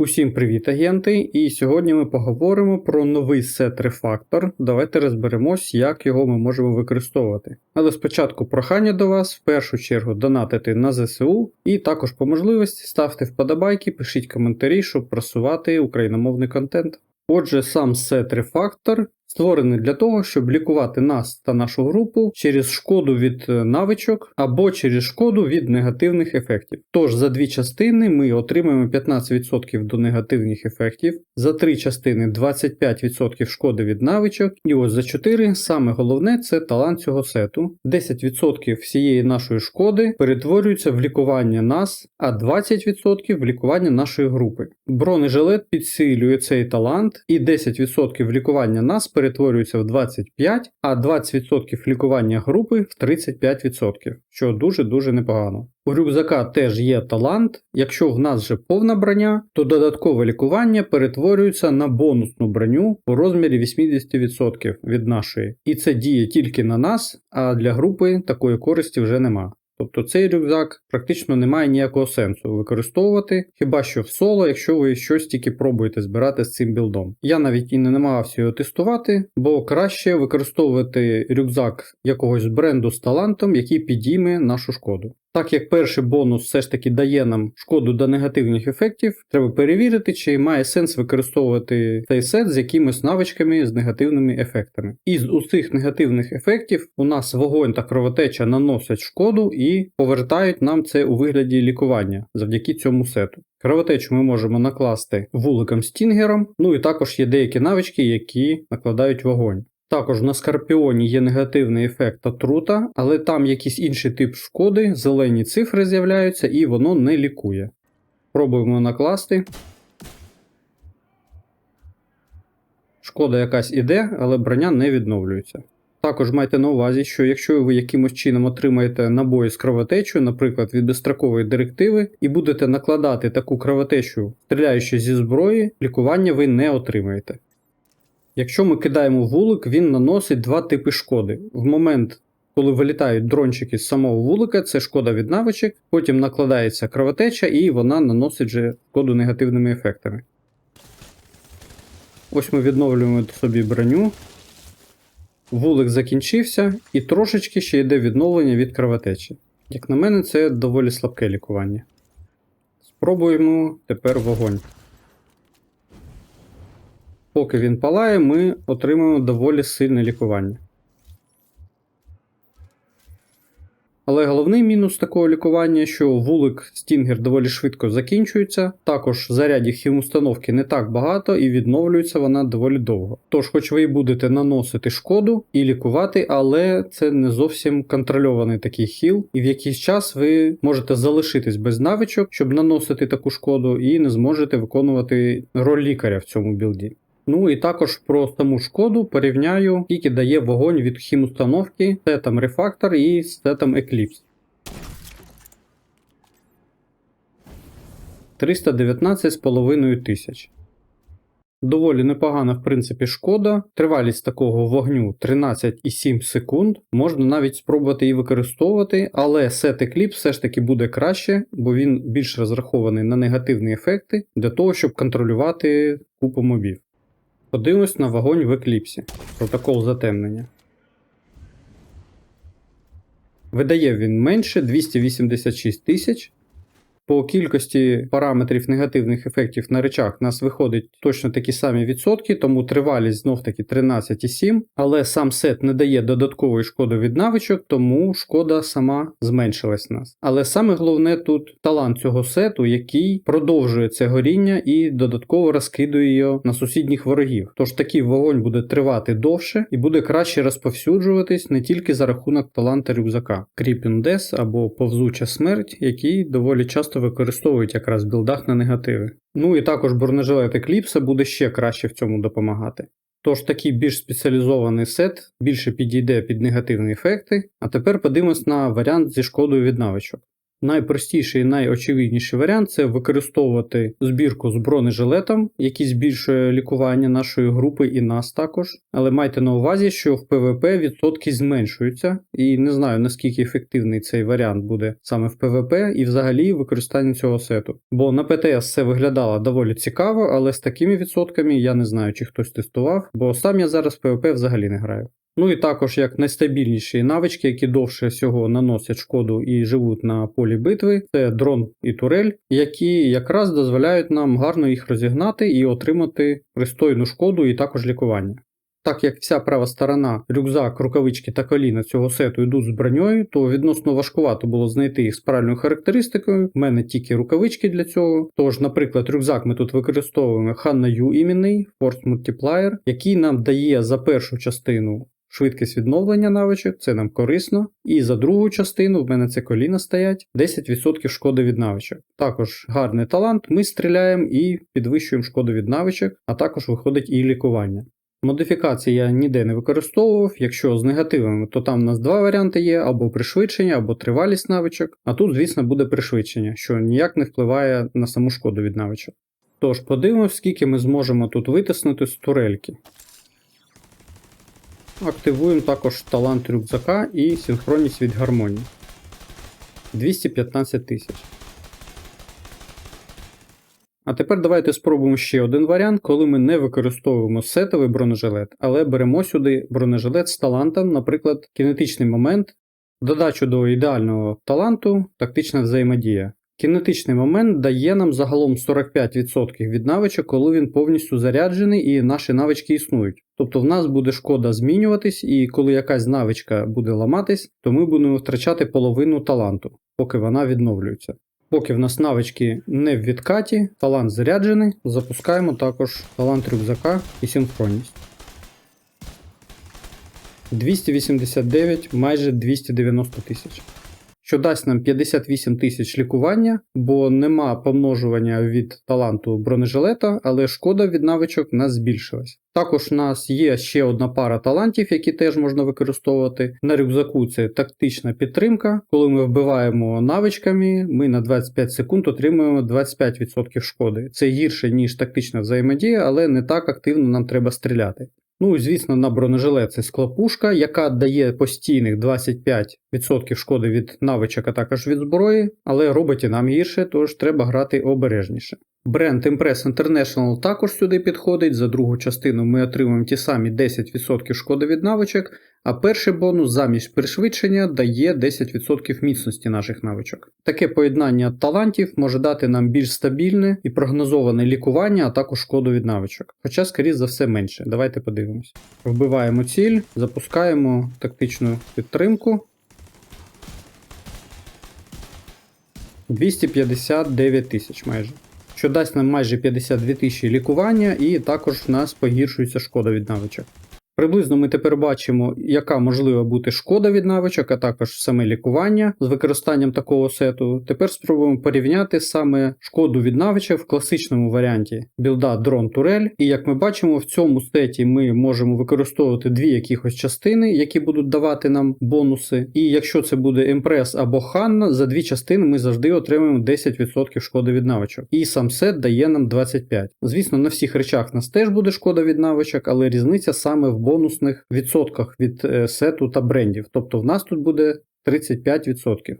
Усім привіт, агенти! І сьогодні ми поговоримо про новий сет рефактор. Давайте розберемось, як його ми можемо використовувати. Але спочатку прохання до вас в першу чергу донатити на ЗСУ і також по можливості ставте вподобайки, пишіть коментарі, щоб просувати україномовний контент. Отже, сам сет рефактор створений для того, щоб лікувати нас та нашу групу через шкоду від е, навичок або через шкоду від негативних ефектів. Тож за дві частини ми отримаємо 15% до негативних ефектів, за три частини 25% шкоди від навичок, і ось за 4 саме головне це талант цього сету. 10% всієї нашої шкоди перетворюється в лікування нас, а 20% в лікування нашої групи. Бронежилет підсилює цей талант, і 10% лікування нас перетворюється в 25, а 20% лікування групи в 35%, що дуже-дуже непогано. У рюкзака теж є талант. Якщо в нас вже повна броня, то додаткове лікування перетворюється на бонусну броню у розмірі 80% від нашої. І це діє тільки на нас, а для групи такої користі вже нема. Тобто цей рюкзак практично не має ніякого сенсу використовувати, хіба що в соло, якщо ви щось тільки пробуєте збирати з цим білдом. Я навіть і не намагався його тестувати, бо краще використовувати рюкзак якогось бренду з талантом, який підійме нашу шкоду. Так як перший бонус все ж таки дає нам шкоду до негативних ефектів, треба перевірити, чи має сенс використовувати цей сет з якимись навичками з негативними ефектами. Із усіх негативних ефектів у нас вогонь та кровотеча наносять шкоду і повертають нам це у вигляді лікування завдяки цьому сету. Кровотечу ми можемо накласти вуликом стінгером, ну і також є деякі навички, які накладають вогонь. Також на Скорпіоні є негативний ефект отрута, але там якийсь інший тип шкоди, зелені цифри з'являються і воно не лікує. Пробуємо накласти. Шкода якась іде, але броня не відновлюється. Також майте на увазі, що якщо ви якимось чином отримаєте набої з кровотечею, наприклад, від безстрокової директиви, і будете накладати таку кровотечу, стріляючи зі зброї, лікування ви не отримаєте. Якщо ми кидаємо вулик, він наносить два типи шкоди. В момент, коли вилітають дрончики з самого вулика, це шкода від навичок, потім накладається кровотеча і вона наносить же шкоду негативними ефектами. Ось ми відновлюємо собі броню. Вулик закінчився, і трошечки ще йде відновлення від кровотечі. Як на мене, це доволі слабке лікування. Спробуємо тепер вогонь. Поки він палає, ми отримуємо доволі сильне лікування. Але головний мінус такого лікування, що вулик Стінгер доволі швидко закінчується, також зарядів хімустановки не так багато і відновлюється вона доволі довго. Тож, хоч ви і будете наносити шкоду і лікувати, але це не зовсім контрольований такий хіл, і в якийсь час ви можете залишитись без навичок, щоб наносити таку шкоду, і не зможете виконувати роль лікаря в цьому білді. Ну і також про саму шкоду порівняю, скільки дає вогонь від хімустановки з сетом Refactor і з сетом Eclipse. 319,5 тисяч. Доволі непогана, в принципі, шкода. Тривалість такого вогню 13,7 секунд. Можна навіть спробувати її використовувати, але сет Eclipse все ж таки буде краще, бо він більш розрахований на негативні ефекти для того, щоб контролювати купу мобів. Подивимось на вогонь в екліпсі. Протокол затемнення. Видає він менше 286 тисяч. По кількості параметрів негативних ефектів на речах нас виходить точно такі самі відсотки, тому тривалість знов таки 13,7, але сам сет не дає додаткової шкоди від навичок, тому шкода сама зменшилась нас. Але саме головне тут талант цього сету, який продовжує це горіння і додатково розкидує його на сусідніх ворогів. Тож такий вогонь буде тривати довше і буде краще розповсюджуватись не тільки за рахунок таланта рюкзака. Creeping Death або повзуча смерть, який доволі часто використовують якраз в білдах на негативи. Ну і також бронежилет Eclipse буде ще краще в цьому допомагати. Тож такий більш спеціалізований сет більше підійде під негативні ефекти. А тепер подивимось на варіант зі шкодою від навичок. Найпростіший і найочевидніший варіант це використовувати збірку з бронежилетом, який збільшує лікування нашої групи і нас також. Але майте на увазі, що в ПВП відсотки зменшуються, і не знаю наскільки ефективний цей варіант буде саме в ПВП і взагалі використання цього сету. Бо на ПТС це виглядало доволі цікаво, але з такими відсотками я не знаю, чи хтось тестував, бо сам я зараз в ПВП взагалі не граю. Ну і також як найстабільніші навички, які довше всього наносять шкоду і живуть на полі битви, це дрон і турель, які якраз дозволяють нам гарно їх розігнати і отримати пристойну шкоду і також лікування. Так як вся права сторона, рюкзак, рукавички та коліна цього сету йдуть з броньою, то відносно важкувато було знайти їх з правильною характеристикою. У мене тільки рукавички для цього. Тож, наприклад, рюкзак ми тут використовуємо Hanna U іменний Force Multiplier, який нам дає за першу частину швидкість відновлення навичок, це нам корисно. І за другу частину, в мене це коліна стоять, 10% шкоди від навичок. Також гарний талант, ми стріляємо і підвищуємо шкоду від навичок, а також виходить і лікування. Модифікації я ніде не використовував. Якщо з негативами, то там у нас два варіанти є: або пришвидшення, або тривалість навичок. А тут, звісно, буде пришвидшення, що ніяк не впливає на саму шкоду від навичок. Тож, подивимось, скільки ми зможемо тут витиснути з турельки. Активуємо також талант рюкзака і синхронність від гармонії. 215 тисяч. А тепер давайте спробуємо ще один варіант, коли ми не використовуємо сетовий бронежилет, але беремо сюди бронежилет з талантом, наприклад, кінетичний момент, додачу до ідеального таланту, тактична взаємодія. Кінетичний момент дає нам загалом 45% від навичок, коли він повністю заряджений і наші навички існують. Тобто в нас буде шкода змінюватись, і коли якась навичка буде ламатись, то ми будемо втрачати половину таланту, поки вона відновлюється. Поки в нас навички не в відкаті, талант заряджений, запускаємо також талант рюкзака і синхронність. 289, майже 290 тисяч. Що дасть нам 58 тисяч лікування, бо нема помножування від таланту бронежилета, але шкода від навичок нас збільшилась. Також у нас є ще одна пара талантів, які теж можна використовувати. На рюкзаку це тактична підтримка. Коли ми вбиваємо навичками, ми на 25 секунд отримуємо 25% шкоди. Це гірше, ніж тактична взаємодія, але не так активно нам треба стріляти. Ну звісно, на бронежилет це склопушка, яка дає постійних 25% шкоди від навичок, а також від зброї, але робить і нам гірше, тож треба грати обережніше. Бренд Impress International також сюди підходить. За другу частину ми отримуємо ті самі 10% шкоди від навичок, а перший бонус замість пришвидшення дає 10% міцності наших навичок. Таке поєднання талантів може дати нам більш стабільне і прогнозоване лікування, а також шкоду від навичок. Хоча, скоріш за все, менше. Давайте подивимось. Вбиваємо ціль, запускаємо тактичну підтримку. 259 тисяч майже. Що дасть нам майже 52 тисячі лікування, і також в нас погіршується шкода від навичок. Приблизно ми тепер бачимо, яка можлива бути шкода від навичок, а також саме лікування з використанням такого сету. Тепер спробуємо порівняти саме шкоду від навичок в класичному варіанті білда дрон турель. І як ми бачимо, в цьому сеті ми можемо використовувати дві якихось частини, які будуть давати нам бонуси. І якщо це буде Емпрес або Ханна, за дві частини ми завжди отримуємо 10% шкоди від навичок. І сам сет дає нам 25%. Звісно, на всіх речах нас теж буде шкода від навичок, але різниця саме в бонусних відсотках від е, сету та брендів. Тобто в нас тут буде 35%.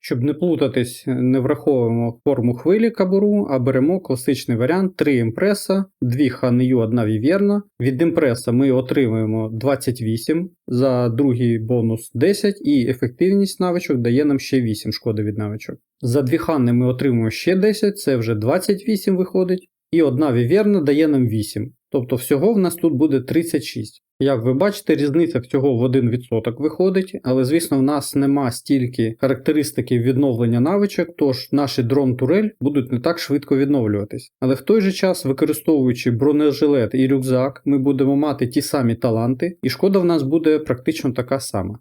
Щоб не плутатись, не враховуємо форму хвилі кабуру, а беремо класичний варіант 3 імпреса, 2 ханию, 1 вівєрна. Від імпреса ми отримуємо 28, за другий бонус 10 і ефективність навичок дає нам ще 8 шкоди від навичок. За 2 хани ми отримуємо ще 10, це вже 28 виходить. І одна вівєрна дає нам 8. Тобто всього в нас тут буде 36. Як ви бачите, різниця всього в 1% виходить, але звісно в нас нема стільки характеристики відновлення навичок, тож наші дрон-турель будуть не так швидко відновлюватись. Але в той же час, використовуючи бронежилет і рюкзак, ми будемо мати ті самі таланти, і шкода в нас буде практично така сама.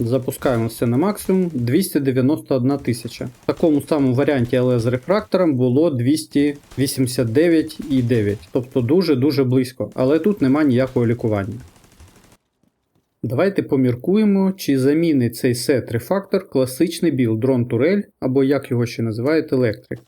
Запускаємо все на максимум 291 тисяча. В такому самому варіанті, але з рефрактором було 289,9. Тобто дуже-дуже близько. Але тут нема ніякого лікування. Давайте поміркуємо, чи замінить цей сет рефактор класичний білд дрон турель або як його ще називають електрик.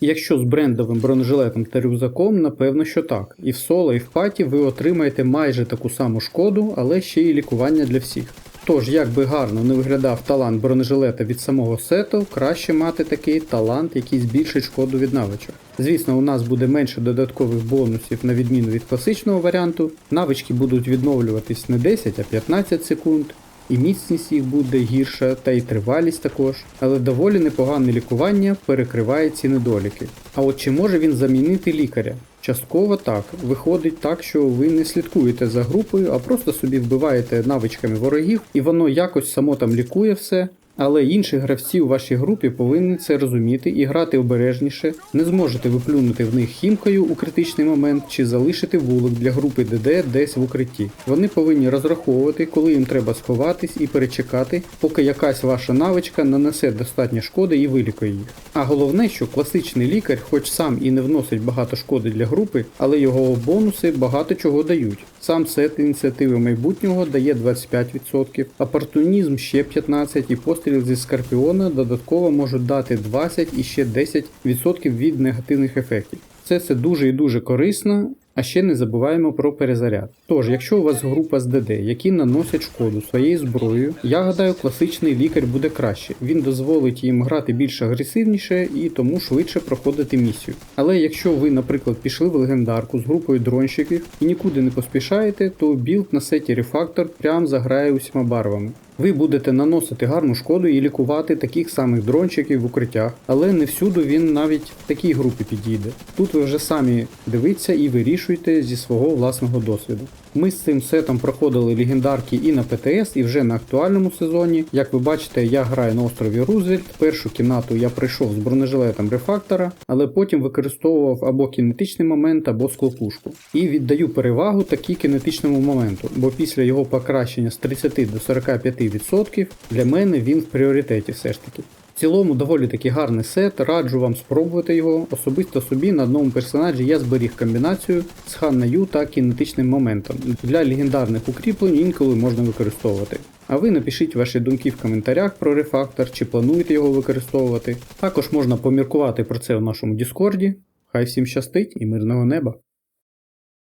Якщо з брендовим бронежилетом та рюкзаком, напевно, що так. І в соло, і в паті ви отримаєте майже таку саму шкоду, але ще й лікування для всіх. Тож, як би гарно не виглядав талант бронежилета від самого сету, краще мати такий талант, який збільшить шкоду від навичок. Звісно, у нас буде менше додаткових бонусів на відміну від класичного варіанту. Навички будуть відновлюватись не 10, а 15 секунд. І міцність їх буде гірша, та й тривалість також, але доволі непогане лікування перекриває ці недоліки. А от чи може він замінити лікаря? Частково так. Виходить так, що ви не слідкуєте за групою, а просто собі вбиваєте навичками ворогів, і воно якось само там лікує все. Але інші гравці у вашій групі повинні це розуміти і грати обережніше, не зможете виплюнути в них хімкою у критичний момент чи залишити вулик для групи ДД десь в укритті. Вони повинні розраховувати, коли їм треба сховатись і перечекати, поки якась ваша навичка нанесе достатньо шкоди і вилікує їх. А головне, що класичний лікар, хоч сам і не вносить багато шкоди для групи, але його бонуси багато чого дають. Сам сет ініціативи майбутнього дає 25%, опортунізм ще 15% і постріл зі скорпіона додатково можуть дати 20 і ще 10% від негативних ефектів. Це все дуже і дуже корисно. А ще не забуваємо про перезаряд. Тож, якщо у вас група з ДД, які наносять шкоду своєю зброєю, я гадаю, класичний лікар буде краще. Він дозволить їм грати більш агресивніше і тому швидше проходити місію. Але якщо ви, наприклад, пішли в легендарку з групою дронщиків і нікуди не поспішаєте, то білд на сеті рефактор прям заграє усіма барвами. Ви будете наносити гарну шкоду і лікувати таких самих дрончиків в укриттях, але не всюди він навіть в такій групі підійде. Тут ви вже самі дивіться і вирішуйте зі свого власного досвіду. Ми з цим сетом проходили легендарки і на ПТС, і вже на актуальному сезоні. Як ви бачите, я граю на острові Рузвельт. Першу кімнату я прийшов з бронежилетом рефактора, але потім використовував або кінетичний момент, або склопушку. І віддаю перевагу такій кінетичному моменту, бо після його покращення з 30 до 45% для мене він в пріоритеті все ж таки. В цілому доволі таки гарний сет, раджу вам спробувати його. Особисто собі на одному персонажі я зберіг комбінацію з Ханнаю та кінетичним моментом. Для легендарних укріплень інколи можна використовувати. А ви напишіть ваші думки в коментарях про рефактор, чи плануєте його використовувати. Також можна поміркувати про це у нашому Діскорді. Хай всім щастить і мирного неба!